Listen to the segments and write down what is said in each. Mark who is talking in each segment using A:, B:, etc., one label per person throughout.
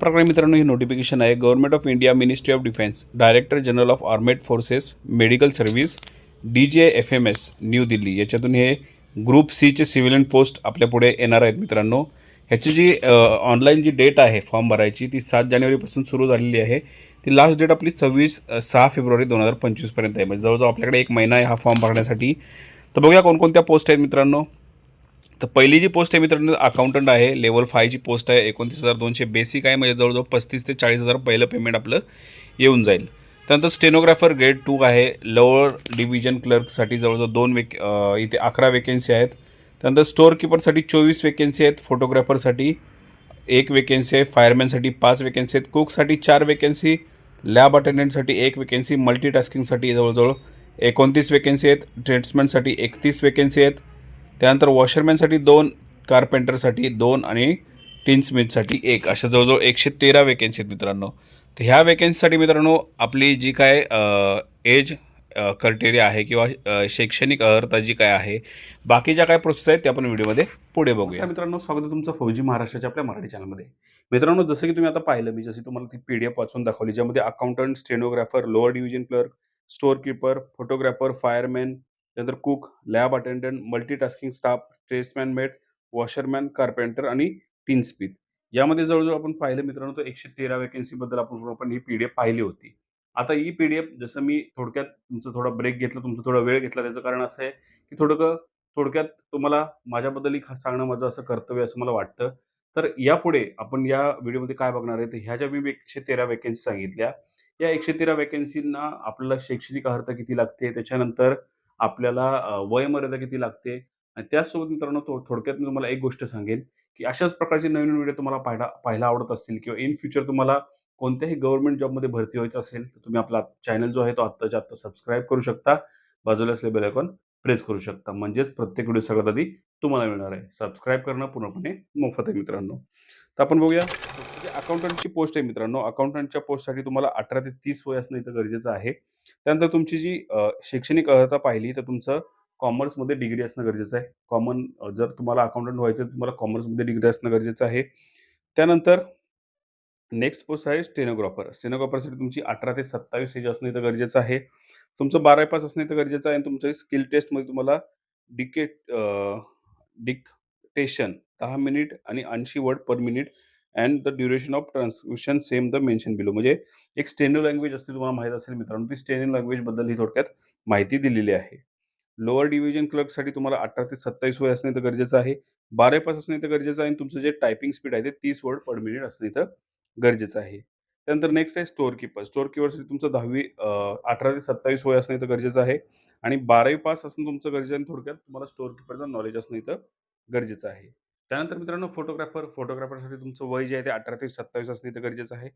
A: प्रकारे मित्रांनो हे नोटिफिकेशन आहे. Government of India ministry of defence director general of armed forces medical service D G F M S new Delhi याच्यातून हे group सीचे civilian post आपल्या पुढे येणार आहेत मित्रांनो. ह्याची जी ऑनलाईन जी डेट आहे फॉर्म भरायची ती सात जानेवारीपासून सुरू झालेली आहे. ती लास्ट डेट आपली सव्वीस सहा फेब्रुवारी दोन हजार पंचवीसपर्यंत आहे. म्हणजे जवळजवळ आपल्याकडे एक महिना आहे हा फॉर्म भरण्यासाठी. तर बघूया कोणकोणत्या पोस्ट आहेत मित्रांनो. तर पहिली जी पोस्ट आहे मित्रांनो अकाउंटंट आहे लेवल फायची पोस्ट आहे एकोणतीस हजार दोनशे बेसिक आहे म्हणजे जवळजवळ पस्तीस ते चाळीस हजार पहिलं पेमेंट आपलं येऊन जाईल. त्यानंतर स्टेनोग्राफर ग्रेड टू आहे लोअर डिव्हिजन क्लर्कसाठी जवळजवळ दोन वेक इथे अकरा वेकेन्सी आहेत. त्यानंतर स्टोअर किपरसाठी चोवीस वेकेन्सी आहेत फोटोग्राफरसाठी एक वेकेन्सी आहे फायरमॅनसाठी पाच वेकेन्सी आहेत कुकसाठी चार वेकेन्सी लॅब अटेंडंटसाठी एक वेकेन्सी मल्टीटास्किंगसाठी जवळजवळ एकोणतीस वेकेन्सी आहेत ट्रेड्समॅनसाठी एकतीस वेकेन्सी आहेत. त्यानंतर वॉशरमॅनसाठी दोन कार्पेंटरसाठी दोन आणि टिनस्मिथसाठी एक. अशा जवळजवळ एकशे तेरा वेकेन्सी आहेत मित्रांनो. तर ह्या वेकेन्सीसाठी मित्रांनो आपली जी काय एज क्रायटेरिया आहे किंवा शैक्षणिक अर्हता जी काय आहे बाकीच्या काय प्रोसेस आहेत त्या आपण व्हिडिओमध्ये पुढे बघूया. मित्रांनो स्वागत आहे तुमचं फौजी महाराष्ट्राच्या आपल्या मराठी चॅनलमध्ये मित्रांनो जसं की तुम्ही आता पाहिलं मी जशी तुम्हाला ती पी डी एफ वाचून दाखवली ज्यामध्ये accountant stenographer lower division clerk store keeper photographer fireman त्यानंतर cook lab attendant multitasking staff tradesman mate washerman carpenter आणि टीन टीनस्पीथ यामध्ये जवळजवळ आपण पाहिलं मित्रांनो तर एकशे तेरा वेकेन्सीबद्दल आपण आपण ही पी डी एफ पाहिली होती. आता ही पी डी एफ जसं मी थोडक्यात तुमचं थोडा ब्रेक घेतला तुमचा थोडा वेळ घेतला त्याचं कारण असं आहे की थोडं थोडक्यात तुम्हाला माझ्याबद्दल सांगणं माझं असं कर्तव्य असं मला वाटतं. तर यापुढे आपण या व्हिडिओमध्ये काय बघणार आहे तर ह्या ज्या मी एकशे तेरा वेकेन्सी सांगितल्या या एकशे तेरा वेकेन्सींना आपल्याला शैक्षणिक अर्थ किती लागते? त्याच्यानंतर आपल्याला अ, वयमर्यादा किती लागते? आणि त्याचसोबत मित्रांनो थो थोडक्यात मी तुम्हाला एक गोष्ट सांगेन की अशाच प्रकारचे नवीन व्हिडिओ तुम्हाला पाहायला पाहायला आवडत असतील किंवा इन फ्युचर तुम्हाला कोणत्याही गव्हर्नमेंट जॉबमध्ये भरती व्हायचं असेल तर तुम्ही आपला चॅनल जो आहे तो आत्ताच्या आत्ता सबस्क्राईब करू शकता. बाजूला असले बेल आयकॉन प्रेस करू शकता. म्हणजेच प्रत्येक व्हिडिओ सगळ्यात आधी तुम्हाला मिळणार आहे. सबस्क्राईब करणं पूर्णपणे मोफत आहे मित्रांनो. तर आपण बघूया. अकाउंटंटची पोस्ट आहे मित्रांनो. अकाउंटंटच्या पोस्टसाठी तुम्हाला अठरा ते तीस वय असणं इथं गरजेचं आहे. त्यानंतर तुमची जी शैक्षणिक अर्हता पाहिली तर तुमचं कॉमर्समध्ये डिग्री असणं गरजेचं आहे. कॉमन जर तुम्हाला अकाउंटंट व्हायचं तर तुम्हाला कॉमर्समध्ये डिग्री असणं गरजेचं आहे. त्यानंतर नेक्स्ट पोस्ट आहे स्टेनोग्राफर स्टेनोग्राफरसाठी तुमची अठरा ते सत्तावीस एज असणं इथं गरजेचं आहे. तुमचं बारा पास असणं इथं गरजेचं आहे आणि तुमचं स्किल टेस्टमध्ये तुम्हाला डिकेट टेशन दहा मिनिट आणि ऐंशी word per minute and the duration of transcription same the mention below म्हणजे एक स्टेनो लँग्वेज असते तुम्हाला माहीत असेल मित्रांनो ती स्टेनो लँग्वेजबद्दल ही थोडक्यात माहिती दिलेली आहे. लोअर डिव्हिजन क्लर्कसाठी तुम्हाला अठरा ते सत्तावीस वय असणे तर गरजेचं आहे. बारा पास असणे तर गरजेचं आहे आणि तुमचं जे टायपिंग स्पीड आहे ते तीस वर्ड पर मिनिट असणे इथं गरजेचं आहे. त्यानंतर नेक्स्ट आहे स्टोअर किपर स्टोअर किपरसाठी तुमचं दहावी अठरा ते सत्तावीस वय असणे तर गरजेचं आहे. आणि बारावी पास असणं तुमचं गरजेचं आहे आणि थोडक्यात तुम्हाला स्टोअर किपरचं नॉलेज असणं इथं गरजेचं आहे. त्यानंतर मित्रांनो फोटोग्राफर फोटोग्राफरसाठी तुमचं वय जे आहे ते अठरा ते सत्तावीस असणे इथं गरजेचं आहे.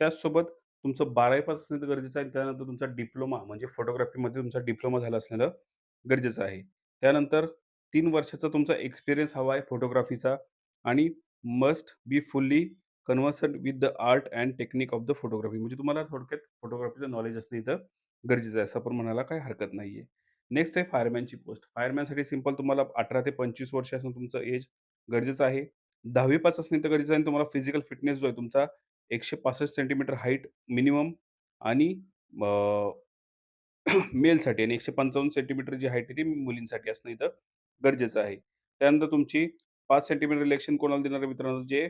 A: त्याचसोबत तुमचं बारावी पास असणं गरजेचं आहे त्यानंतर तुमचा डिप्लोमा म्हणजे फोटोग्राफीमध्ये तुमचा डिप्लोमा झाला असणं गरजेचं आहे. त्यानंतर तीन वर्षाचा तुमचा एक्सपिरियन्स हवा आहे फोटोग्राफीचा आणि must be fully conversant with the art and technique of the photography. म्हणजे तुम्हाला थोडक्यात फोटोग्राफीचं नॉलेज असणं इथं गरजेचं आहे असं पण म्हणायला काही हरकत नाही आहे नेक्स्ट आहे फायरमॅनची पोस्ट. फायरमॅनसाठी सिंपल तुम्हाला अठरा ते पंचवीस वर्ष असणं तुमचं एज गरजेचं आहे. दहावी पास असणे इथं गरजेचं आहे आणि तुम्हाला फिजिकल फिटनेस जो आहे तुमचा एकशे पासष्ट सेंटीमीटर हाईट मिनिमम आणि मेलसाठी आणि एकशे पंचावन्न सेंटीमीटर जी हाईट आहे ती मुलींसाठी असणं इथं गरजेचं आहे. त्यानंतर तुमची पाच सेंटीमीटर रिलेक्शन कोणाला देणार मित्रांनो? जे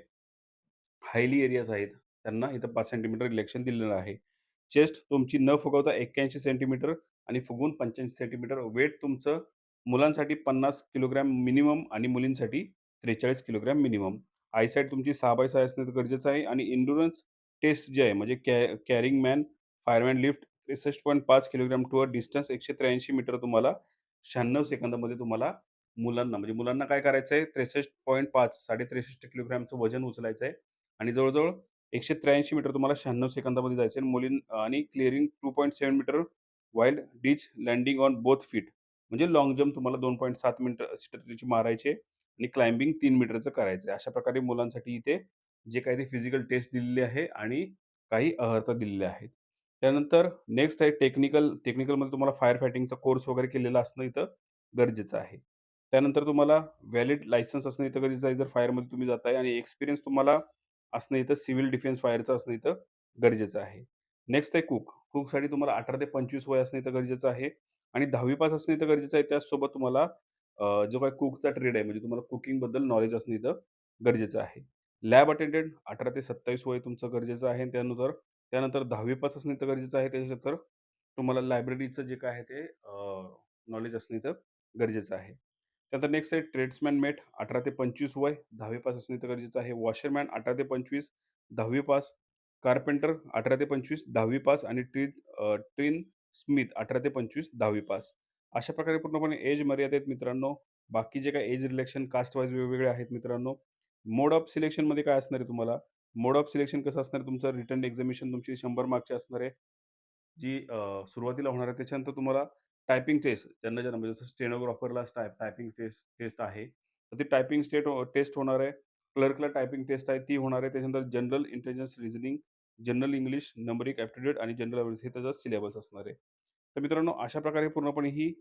A: हायली एरियाज आहेत त्यांना इथं पाच सेंटीमीटर रिलेक्शन दिलेलं आहे. चेस्ट तुमची न फुगवता एक्क्याऐंशी सेंटीमीटर आणि फुगून पंच्याऐंशी सेंटीमीटर वेट तुमचं मुलांसाठी पन्नास किलोग्रॅम मिनिमम आणि मुलींसाठी त्रेचाळीस किलोग्रॅम मिनिमम. आयसाईट तुमची सहा बाय सहा असणे गरजेचं आहे आणि इंडुरन्स टेस्ट जे आहे म्हणजे कॅ कॅरिंग मॅन फायरमॅन लिफ्ट त्रेसष्ट पॉईंट पाच किलोग्राम टूअर डिस्टन्स एकशे त्र्याऐंशी मीटर तुम्हाला शहाण्णव सेकंदामध्ये तुम्हाला मुलांना म्हणजे मुलांना काय करायचं आहे त्रेसष्ट पॉईंट पाच साडे त्रेसष्ट किलोग्रॅमचं वजन उचलायचं आहे आणि जवळजवळ एकशे त्र्याऐंशी मीटर तुम्हाला शहाण्णव सेकंदामध्ये जायचं आहे मुलीं आणि clearing two point seven metre wild ditch landing on both feet म्हणजे लॉंग जम्प तुम्हाला दोन पॉईंट सात मीटर सीटरची मारायचे आणि क्लाइम्बिंग तीन मीटरचं करायचं आहे. अशा प्रकारे मुलांसाठी इथे जे काही ते फिजिकल टेस्ट दिलेली आहे आणि काही अर्हता दिलेल्या आहेत. त्यानंतर नेक्स्ट आहे टेक्निकल टेक्निकलमध्ये तुम्हाला फायर फायटिंगचा कोर्स वगैरे केलेला असणं इथं गरजेचं आहे. त्यानंतर तुम्हाला व्हॅलिड लायसन्स असणं इथं गरजेचं आहे. जर फायरमध्ये तुम्ही जाताय आणि एक्सपिरियन्स तुम्हाला असणं इथं सिव्हिल डिफेन्स फायरचं असणं इथं गरजेचं आहे. नेक्स्ट आहे कुक. कुकसाठी तुम्हाला 18 ते 25 वय असणे तर गरजेचं आहे आणि 10वी पास असणे तर गरजेचं आहे. त्याचसोबत तुम्हाला जो काही कुकचा ट्रेड आहे म्हणजे तुम्हाला कुकिंगबद्दल नॉलेज असणे तर गरजेचं आहे. लॅब अटेंडेंट अठरा ते 27 वय तुमचं गरजेचं आहे. त्यानुसार त्यानंतर 10वी पास असणे तर गरजेचं आहे. त्याच्यानंतर तुम्हाला लायब्ररीचं जे काय आहे ते नॉलेज असणे तर गरजेचं आहे. त्यानंतर नेक्स्ट आहे ट्रेड्समॅन मेट 18 ते 25 वय, 10वी पास असणे तर गरजेचं आहे. वॉशरमॅन 18 ते 25, 10वी पास. कार्पेंटर 18 ते 25, 10वी पास आणि ट्री ट्रीन स्मिथ 18 ते 25, 10वी पास. अशा प्रकारे पूर्णपणे एज मर्यादेत आहेत मित्रांनो. बाकी जे काय एज रिलेक्शन कास्ट वाईज वेगवेगळे आहेत मित्रांनो. मोड ऑफ सिलेक्शनमध्ये काय असणार आहे तुम्हाला? मोड ऑफ सिलेक्शन कसं असणार आहे तुमचं रिटर्न एक्झामिनेशन तुमची शंभर मार्कची असणार आहे. जी सुरुवातीला होणार आहे. त्याच्यानंतर तुम्हाला टायपिंग टेस्ट ज्यांना ज्यांना म्हणजे जसं स्टेनोग्राफरला टाय टायपिंग टेस्ट टेस्ट आहे. तर ती टायपिंग स्टेट टेस्ट होणार आहे. क्लर्कला टायपिंग टेस्ट आहे ती होणार आहे. त्याच्यानंतर general intelligence reasoning, general English, numeric aptitude आणि जनरल अवेअरनेस हे त्याचा सिलेबस असणार आहे. तर मित्रांनो अशा प्रकारे पूर्णपणे ही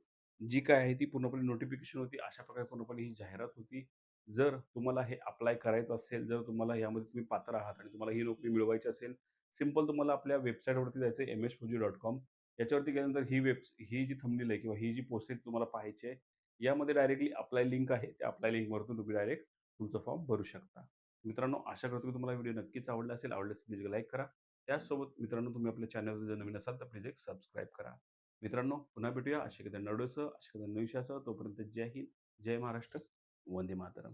A: जी काय आहे ती पूर्णपणे नोटिफिकेशन होती. अशा प्रकारे पूर्णपणे ही जाहिरात होती. जर तुम्हाला हे अप्लाय करायचं असेल, जर तुम्हाला यामध्ये तुम्ही पात्र आहात आणि तुम्हाला ही नोकरी मिळवायची असेल, सिंपल तुम्हाला आपल्या वेबसाईटवरती जायचं M S Fuji dot com याच्यावरती गेल्यानंतर ही वेब ही जी थंबनेल आहे किंवा ही जी पोस्ट आहे तुम्हाला पाहायची आहे. यामध्ये डायरेक्टली अप्लाय लिंक आहे. त्या अप्लाय लिंकवरतून तुम्ही डायरेक्ट तुमचा फॉर्म भरू शकता. मित्रांनो आशा करतो की तुम्हाला व्हिडिओ नक्कीच आवडला असेल. आवडल्यास प्लीज लाईक करा. त्याचसोबत मित्रांनो तुम्ही आपल्या चॅनलवर जर नवीन असाल तर प्लीज एक सबस्क्राईब करा. मित्रांनो पुन्हा भेटूया अशा एखाद्या नडोसह अशा एखाद्या नवीन तोपर्यंत जय हिंद, जय महाराष्ट्र, वंदे मातरम.